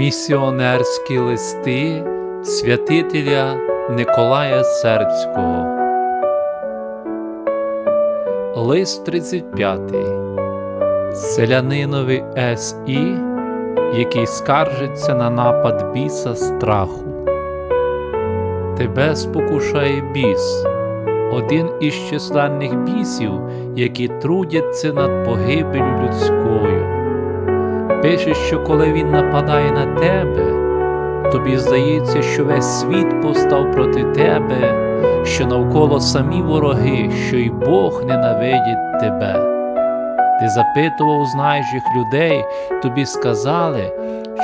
Місіонерські листи святителя Николая Сербського. Лист 35. Селянинові С.І., який скаржиться на напад біса страху. Тебе спокушає біс, один із численних бісів, які трудяться над погибелю людською. Пише, що коли він нападає на тебе, тобі здається, що весь світ постав проти тебе, що навколо самі вороги, що й Бог ненавидить тебе. Ти запитував знайжих людей, тобі сказали,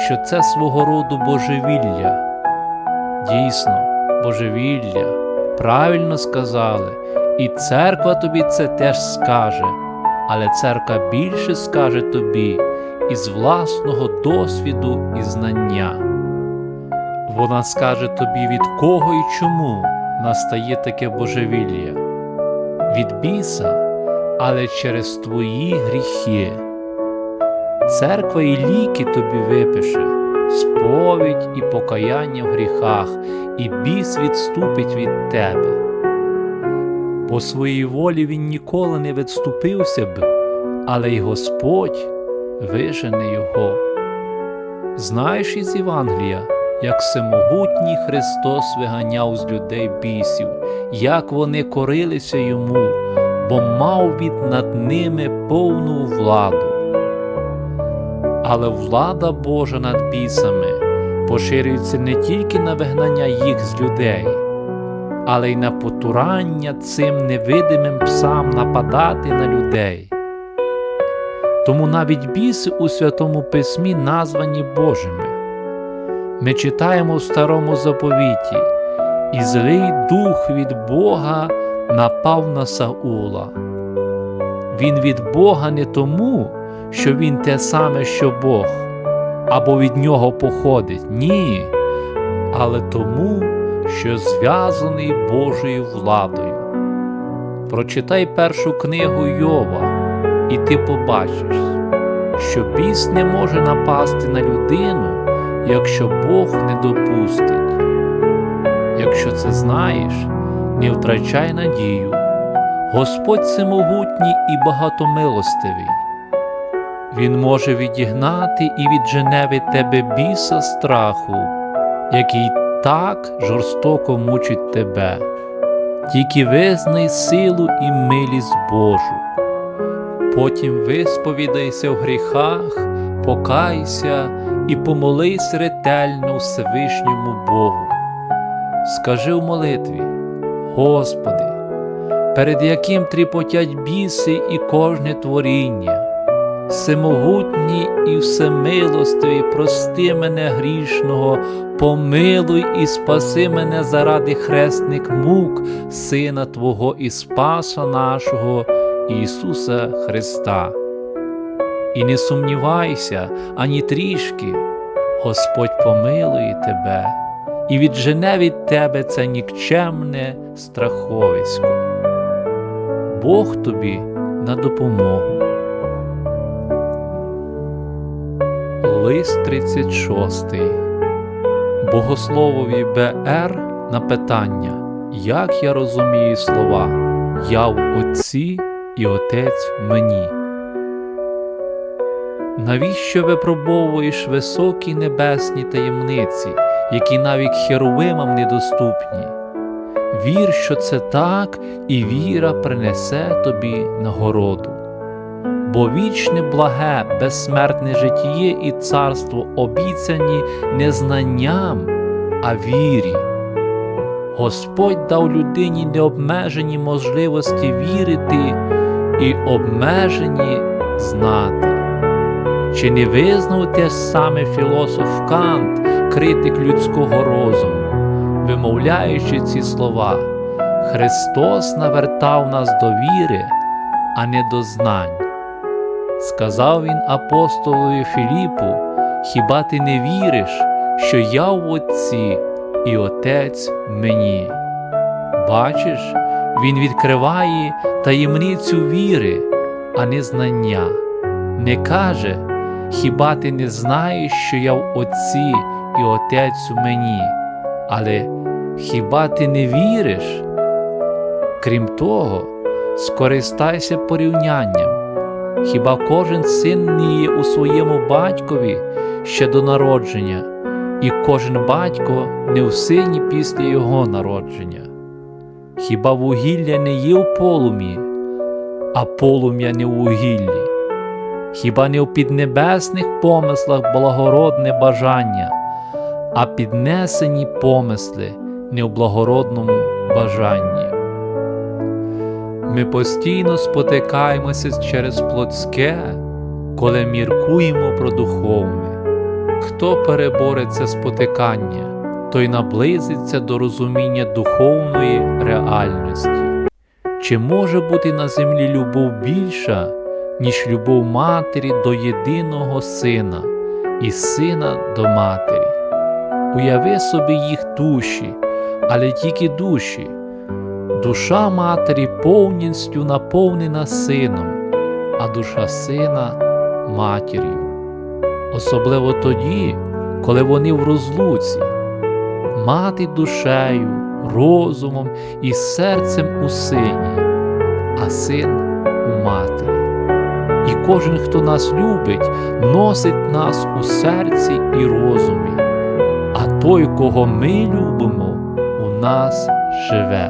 що це свого роду божевілля. Дійсно, божевілля, правильно сказали, і церква тобі це теж скаже, але церква більше скаже тобі із власного досвіду і знання. Вона скаже тобі, від кого і чому настає таке божевілля, від біса, але через твої гріхи. Церква і ліки тобі випише, сповідь і покаяння в гріхах, і біс відступить від тебе. По своїй волі він ніколи не відступився б, але й Господь вижене його. Знаєш із Євангелія, як всемогутній Христос виганяв з людей бісів, як вони корилися йому, бо мав від над ними повну владу. Але влада Божа над бісами поширюється не тільки на вигнання їх з людей, але й на потурання цим невидимим псам нападати на людей. Тому навіть біси у Святому Письмі названі Божими. Ми читаємо в Старому заповіті, і злий дух від Бога напав на Саула. Він від Бога не тому, що він те саме, що Бог, або від нього походить, ні, але тому, що зв'язаний Божою владою. Прочитай першу книгу Йова, і ти побачиш, що біс не може напасти на людину, якщо Бог не допустить. Якщо це знаєш, не втрачай надію. Господь всемогутній і багатомилостивий. Він може відігнати і віджене від тебе біса страху, який так жорстоко мучить тебе, тільки визнай силу і милість Божу. Потім висповідайся в гріхах, покайся і помолись ретельно Всевишньому Богу. Скажи в молитві, Господи, перед яким тріпотять біси і кожне творіння, всемогутній і всемилостивий, прости мене грішного, помилуй і спаси мене заради хресних мук, Сина Твого і Спаса нашого Ісуса Христа. І не сумнівайся ані трішки, Господь помилує тебе і віджене від тебе це нікчемне страховисько. Бог тобі на допомогу. Лист 36 Богословові Б.Р. на питання, як я розумію слова Я в Отці і Отець мені. Навіщо випробовуєш високі небесні таємниці, які навіть херовимам недоступні? Вір, що це так, і віра принесе тобі нагороду. Бо вічне благе, безсмертне житіє і царство обіцяні не знанням, а вірі. Господь дав людині необмежені можливості вірити і обмежені знати. Чи не визнав те саме філософ Кант, критик людського розуму, вимовляючи ці слова, Христос навертав нас до віри, а не до знань. Сказав він апостолові Філіпу, хіба ти не віриш, що я в Отці і Отець мені? Бачиш, Він відкриває таємницю віри, а не знання, не каже, Хіба ти не знаєш, що я в Отці і Отець у мені? Але хіба ти не віриш? Крім того, скористайся порівнянням. Хіба кожен син не є у своєму батькові ще до народження, і кожен батько не в сині після його народження? Хіба вугілля не є в полум'ї, а полум'я не в вугіллі? Хіба не в піднебесних помислах благородне бажання, а піднесені помисли не в благородному бажанні? Ми постійно спотикаємося через плотське, коли міркуємо про духовне. Хто перебореться це спотикання, той наблизиться до розуміння духовної реальності. Чи може бути на землі любов більша, ніж любов матері до єдиного сина і сина до матері? Уяви собі їх душі, але тільки душі. Душа матері повністю наповнена сином, а душа сина матір'ю. Особливо тоді, коли вони в розлуці, мати душею, розумом і серцем у сині, а син у матері. І кожен, хто нас любить, носить нас у серці і розумі, а той, кого ми любимо, у нас живе.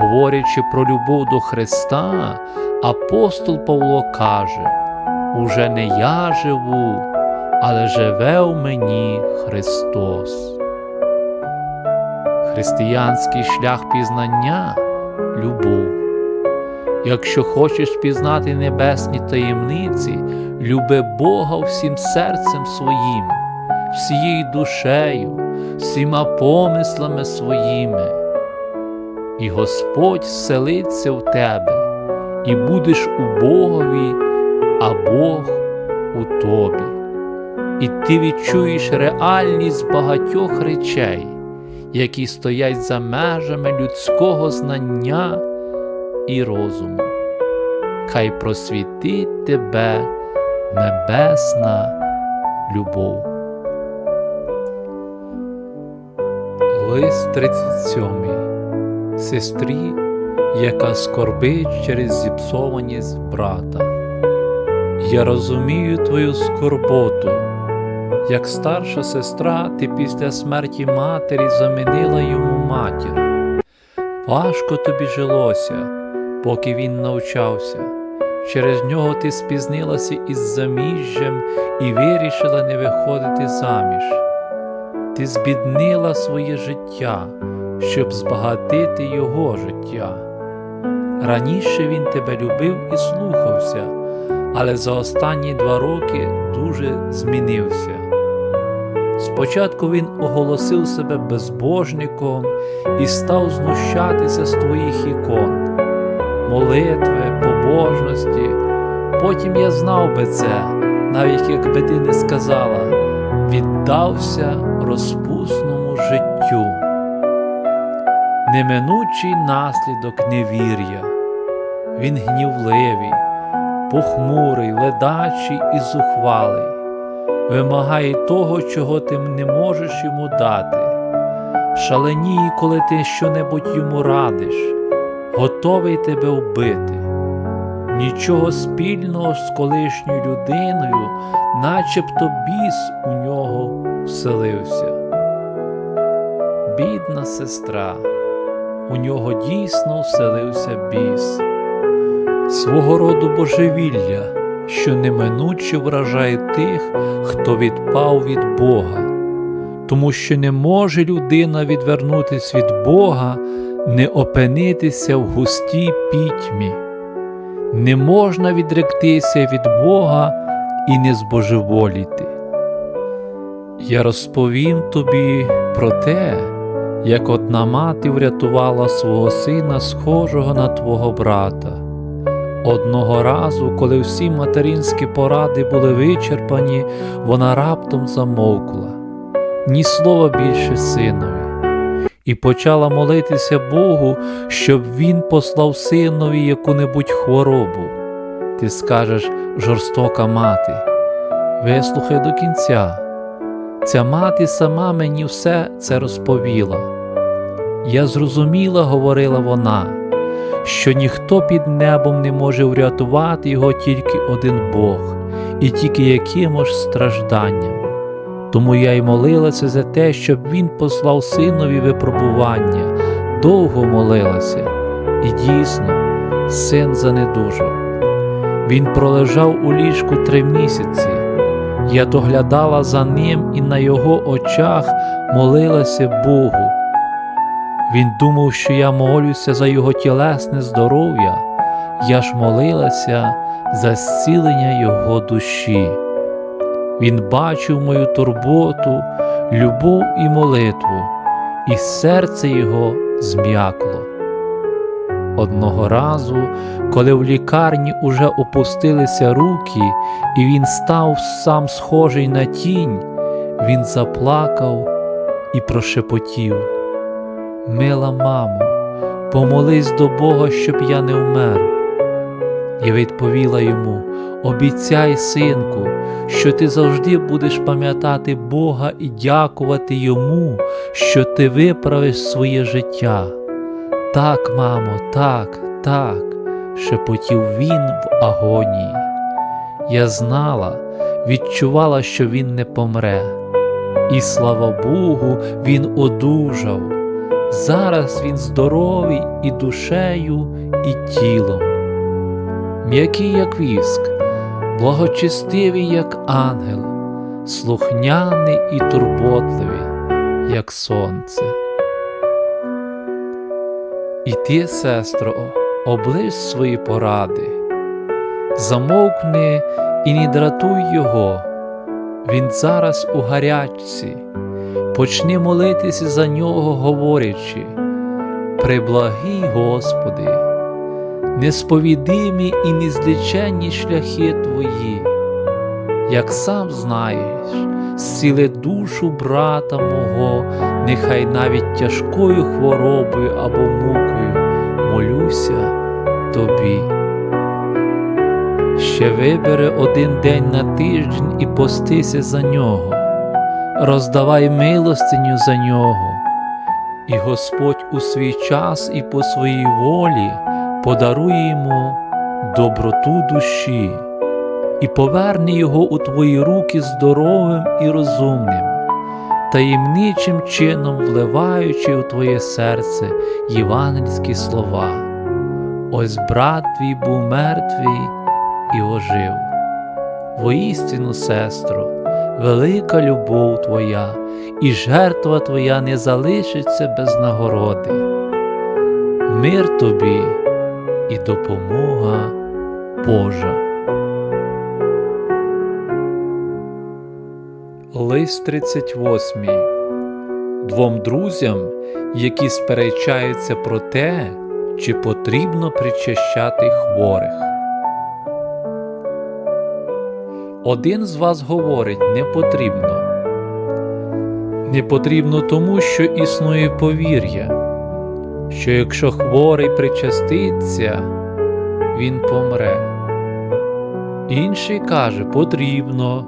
Говорячи про любов до Христа, апостол Павло каже: Уже не я живу, але живе в мені Христос. Християнський шлях пізнання любов. Якщо хочеш пізнати небесні таємниці, люби Бога всім серцем своїм, всією душею, всіма помислами своїми і Господь вселиться в тебе, і будеш у Богові, а Бог у тобі. І ти відчуєш реальність багатьох речей, які стоять за межами людського знання і розуму. Хай просвітить тебе небесна любов. Лист 37 сестрі, яка скорбить через зіпсованість брата. Я розумію твою скорботу. Як старша сестра, ти після смерті матері замінила йому матір. Важко тобі жилося, поки він навчався. Через нього ти спізнилася із заміжжям і вирішила не виходити заміж. Ти збіднила своє життя щоб збагатити його життя. Раніше він тебе любив і слухався, але за останні два роки дуже змінився. Спочатку він оголосив себе безбожником і став знущатися з твоїх ікон, молитви, побожності. Потім я знав би це, навіть якби ти не сказала, віддався розпусному життю неминучий наслідок невір'я. Він гнівливий, похмурий, ледачий і зухвалий, вимагає того, чого ти не можеш йому дати, шаленіє, коли ти щонебудь йому радиш, готовий тебе вбити. Нічого спільного з колишньою людиною, начебто біс у нього вселився. Бідна сестра у нього дійсно вселився біс, свого роду божевілля, що неминуче вражає тих, хто відпав від Бога, тому що не може людина відвернутися від Бога, не опинитися в густій пітьмі, не можна відректися від Бога і не збожеволіти. Я розповім тобі про те, як одна мати врятувала свого сина, схожого на твого брата. Одного разу, коли всі материнські поради були вичерпані, вона раптом замовкла, ні слова більше синові, і почала молитися Богу, щоб він послав синові яку-небудь хворобу. Ти скажеш жорстока мати, Вислухай до кінця. Ця мати сама мені все це розповіла. Я зрозуміла, говорила вона, що ніхто під небом не може врятувати його тільки один Бог, і тільки якимось стражданням. Тому я й молилася за те, щоб він послав синові випробування, довго молилася, і дійсно, син занедужав. Він пролежав у ліжку три місяці. Я доглядала за ним і на його очах молилася Богу. Він думав, що я молюся за його тілесне здоров'я, я ж молилася за зцілення його душі. Він бачив мою турботу, любов і молитву, і серце його зм'якло. Одного разу, коли в лікарні уже опустилися руки, і він став сам схожий на тінь, він заплакав і прошепотів. Мила мамо, помолись до Бога, щоб я не вмер. Я відповіла йому: Обіцяй, синку, що ти завжди будеш пам'ятати Бога і дякувати Йому, що ти виправиш своє життя. Так, мамо, так, так, шепотів він в агонії. Я знала, відчувала, що він не помре. І слава Богу, він одужав. Зараз він здоровий і душею, і тілом. М'який, як віск, благочестивий, як ангел, слухняний і турботливий, як сонце. І ти, сестро, оближ свої поради, замовкни і не дратуй його, він зараз у гарячці, почни молитися за нього, говорячи, приблагий Господи, несповідимі і незліченні шляхи Твої, як сам знаєш, зціли душу брата мого, нехай навіть тяжкою хворобою або мукою молюся тобі. Ще вибери один день на тиждень і постися за нього, роздавай милостиню за нього, і Господь у свій час і по своїй волі подарує йому доброту душі і поверне його у твої руки здоровим і розумним, таємничим чином вливаючи у твоє серце євангельські слова. Ось брат твій був мертвий і ожив. Воістину, сестро, велика любов твоя, і жертва твоя не залишиться без нагороди. Мир тобі і допомога Божа. Лист 38 Двом друзям, які сперечаються про те, чи потрібно причащати хворих. Один з вас говорить не потрібно. Не потрібно тому, що існує повір'я, що якщо хворий причаститься, він помре. Інший каже потрібно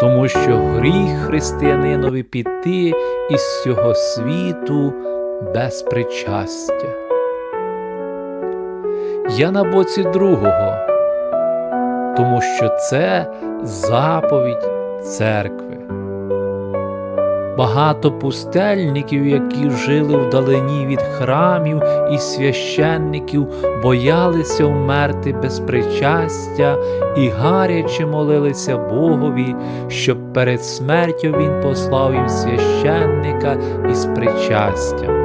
тому що гріх християнинові піти із цього світу без причастя. Я на боці другого, тому що це заповідь церкви. Багато пустельників, які жили вдалині від храмів і священників, боялися вмерти без причастя і гаряче молилися Богові, щоб перед смертю Він послав їм священника із причастям.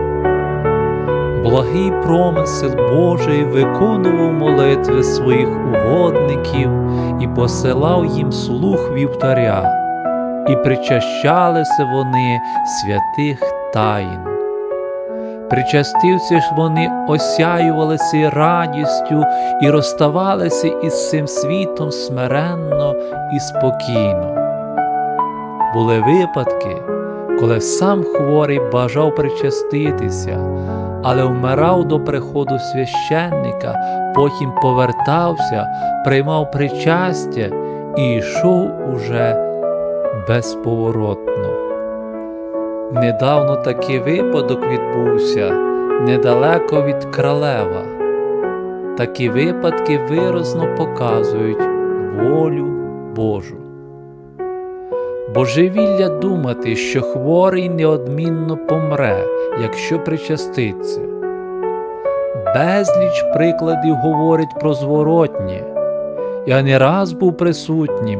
Благий промисел Божий виконував молитви своїх угодників і посилав їм слух вівтаря і причащалися вони святих таїн. Причастивці ж вони осяювалися радістю і розставалися із цим світом смиренно і спокійно. Були випадки, коли сам хворий бажав причаститися, але вмирав до приходу священника, потім повертався, приймав причастя і йшов уже безповоротно. Недавно такий випадок відбувся недалеко від Кралева. Такі випадки виразно показують волю Божу. Божевілля думати, що хворий неодмінно помре, якщо причаститься. Безліч прикладів говорить про зворотнє. Я не раз був присутнім,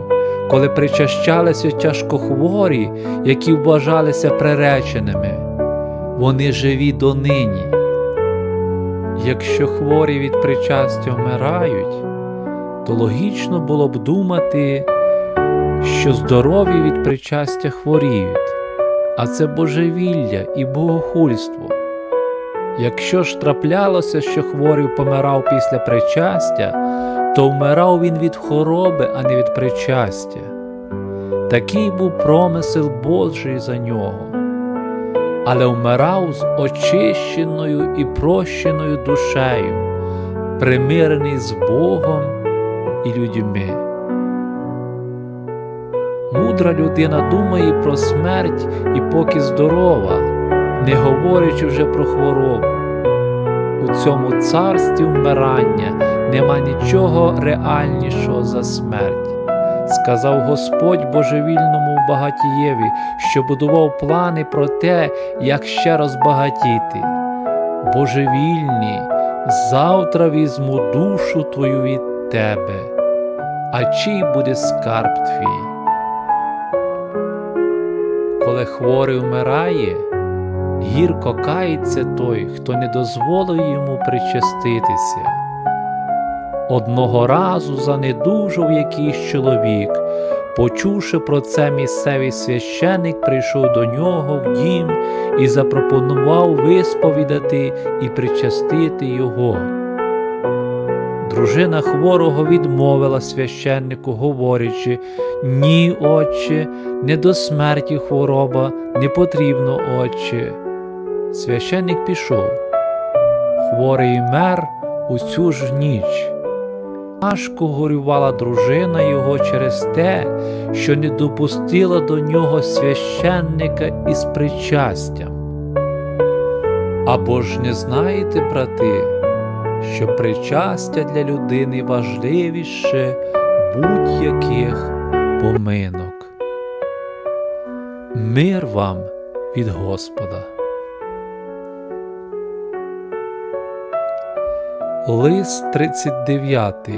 коли причащалися тяжкохворі, які вважалися приреченими. Вони живі донині. Якщо хворі від причастя вмирають, то логічно було б думати, що здорові від причастя хворіють, а це божевілля і богохульство. Якщо ж траплялося, що хворий помирав після причастя, то вмирав він від хвороби, а не від причастя. Такий був промисел Божий за нього, але вмирав з очищеною і прощеною душею, примирений з Богом і людьми. Мудра людина думає про смерть і поки здорова, не говорячи вже про хворобу. У цьому царстві вмирання нема нічого реальнішого за смерть. Сказав Господь божевільному багатієві, що будував плани про те, як ще розбагатіти. Божевільні, завтра візьму душу твою від тебе, а чий буде скарб твій? Коли хворий вмирає, гірко кається той, хто не дозволив йому причаститися. Одного разу занедужав якийсь чоловік, почувши про це місцевий священик, прийшов до нього в дім і запропонував висповідати і причастити його. Дружина хворого відмовила священнику, говорячи Ні, отче, не до смерті хвороба, не потрібно, отче. Священник пішов. Хворий мер у цю ж ніч. Важко горювала дружина його через те, що не допустила до нього священника із причастям. Або ж не знаєте, брати, що причастя для людини важливіше будь-яких поминок. Мир вам від Господа. Лист 39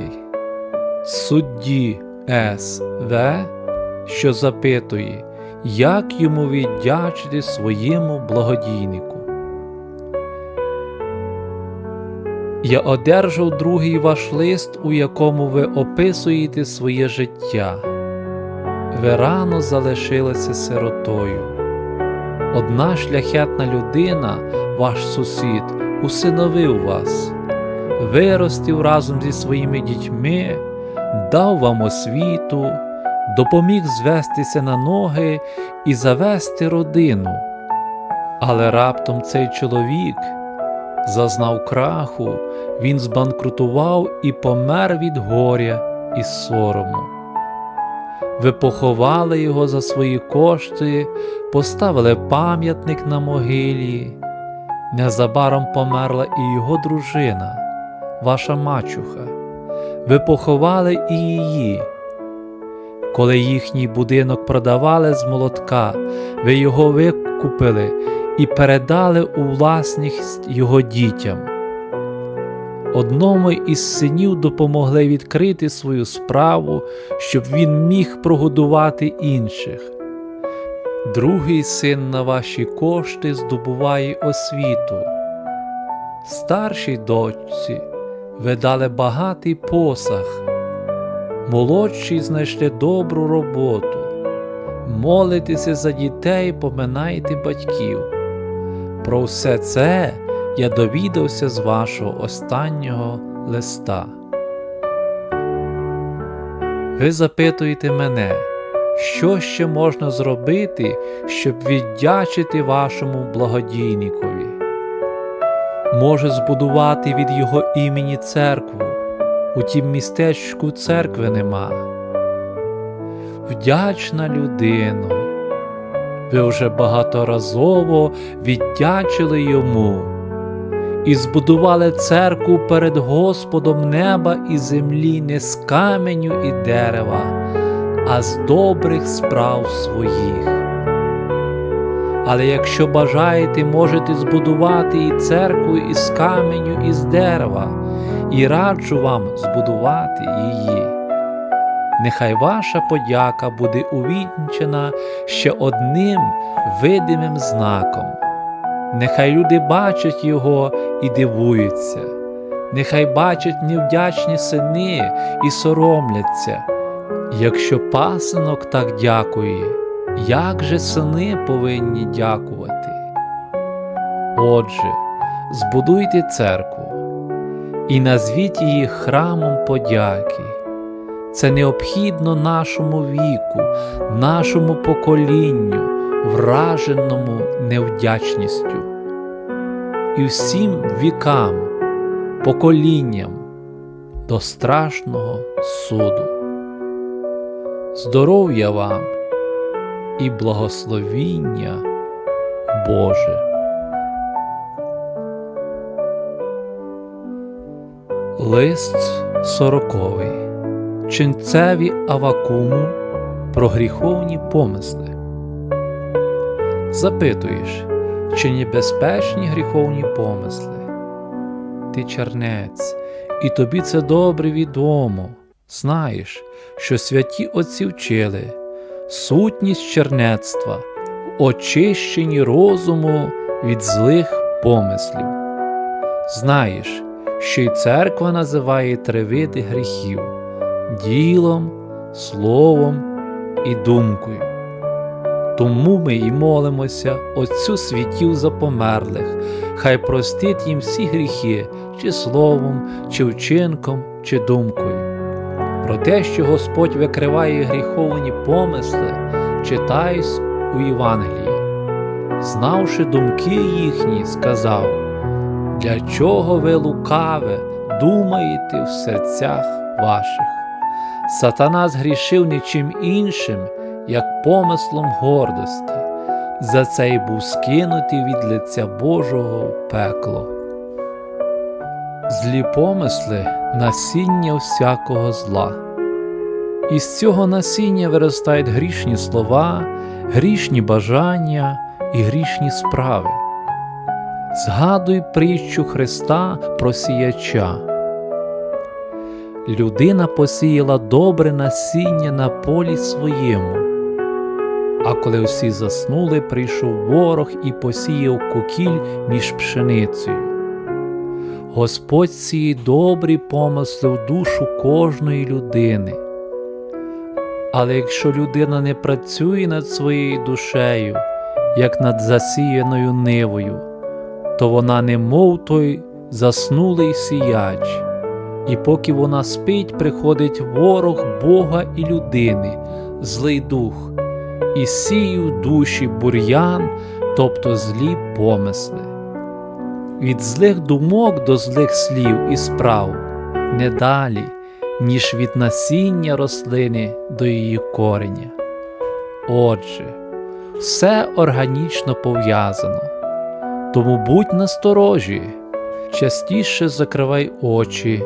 судді С.В., що запитує, як йому віддячити своєму благодійнику. Я одержав другий ваш лист, у якому ви описуєте своє життя. Ви рано залишилися сиротою. Одна шляхетна людина, ваш сусід, усиновив вас, виростив разом зі своїми дітьми, дав вам освіту, допоміг звестися на ноги і завести родину. Але раптом цей чоловік зазнав краху, він збанкрутував і помер від горя і сорому. Ви поховали його за свої кошти, поставили пам'ятник на могилі. Незабаром померла і його дружина, ваша мачуха. Ви поховали і її. Коли їхній будинок продавали з молотка, ви його викупили і передали у власність його дітям. Одному із синів допомогли відкрити свою справу, щоб він міг прогодувати інших. Другий син на ваші кошти здобуває освіту. Старшій дочці ви дали багатий посаг, молодші знайшли добру роботу. Молитеся за дітей, поминайте батьків. Про все це я довідався з вашого останнього листа. Ви запитуєте мене, що ще можна зробити, щоб віддячити вашому благодійникові? Може збудувати від його імені церкву, у тім містечку церкви нема. вдячна людино. Ви вже багаторазово віддячили йому і збудували церкву перед Господом неба і землі не з каменю і дерева, а з добрих справ своїх. Але якщо бажаєте, можете збудувати і церкву із каменю і з дерева, і раджу вам збудувати її. Нехай ваша подяка буде увінчена ще одним видимим знаком. Нехай люди бачать його і дивуються, нехай бачать невдячні сини і соромляться. Якщо пасинок так дякує, як же сини повинні дякувати? Отже, збудуйте церкву і назвіть її храмом подяки. Це необхідно нашому віку, нашому поколінню, враженому невдячністю. І всім вікам, поколінням до страшного суду. Здоров'я вам і благословіння Боже. Лист сороковий Ченцеві Авакуму про гріховні помисли. Запитуєш, чи небезпечні гріховні помисли? Ти чернець, і тобі це добре відомо. Знаєш, що святі отці вчили сутність чернецтва в очищенні розуму від злих помислів. Знаєш, що й церква називає три види гріхів ділом, словом і думкою. Тому ми й молимося Отцю світів за померлих, хай простить їм всі гріхи, чи словом, чи вчинком, чи думкою. Про те, що Господь викриває гріховні помисли, читай у Євангелії. Знавши думки їхні, сказав, для чого ви лукаве думаєте в серцях ваших? Сатана згрішив нічим іншим, як помислом гордості, за це й був скинутий від лиця Божого в пекло. Злі помисли насіння всякого зла. Із цього насіння виростають грішні слова, грішні бажання і грішні справи. Згадуй притчу Христа про сіяча. Людина посіяла добре насіння на полі своєму. А коли всі заснули, прийшов ворог і посіяв кукіль між пшеницею. Господь сіє добрі помисли в душу кожної людини. Але якщо людина не працює над своєю душею, як над засіяною нивою, то вона не мов той заснулий сіяч, і поки вона спить, приходить ворог Бога і людини, злий дух, і сіє в душі бур'ян, тобто злі помисли. Від злих думок до злих слів і справ не далі, ніж від насіння рослини до її кореня. Отже, все органічно пов'язано, тому будь насторожі, частіше закривай очі,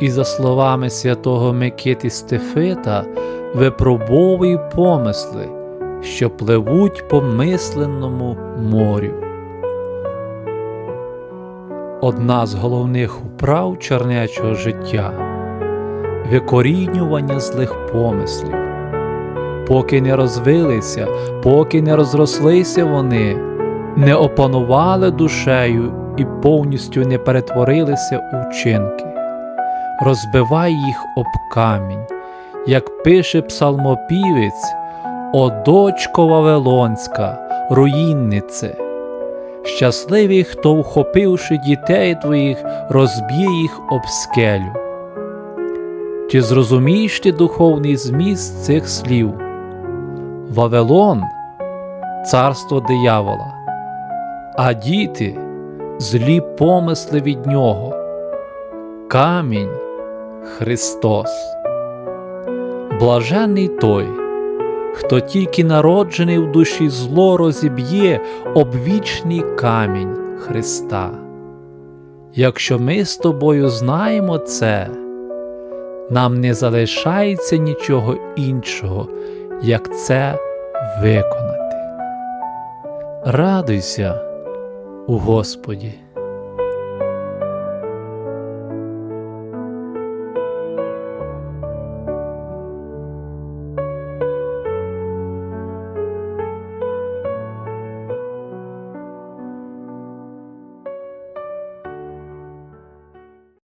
і, за словами святого Микити Стефита, випробовуй помисли, що пливуть по мисленному морю. Одна з головних управ чернечого життя викорінювання злих помислів. Поки не розвилися, поки не розрослися вони, не опанували душею і повністю не перетворилися у вчинки. Розбивай їх об камінь, як пише псалмопівець, О дочко Вавилонська, руїннице. Щасливий, хто, вхопивши дітей твоїх, розб'є їх об скелю. Чи зрозумієш ти духовний зміст цих слів? Вавилон царство диявола, а діти злі помисли від нього, камінь Христос. Блажений той, Хто тільки народжений в душі зло розіб'є об вічний камінь Христа. Якщо ми з тобою знаємо це, нам не залишається нічого іншого, як це виконати. Радуйся у Господі.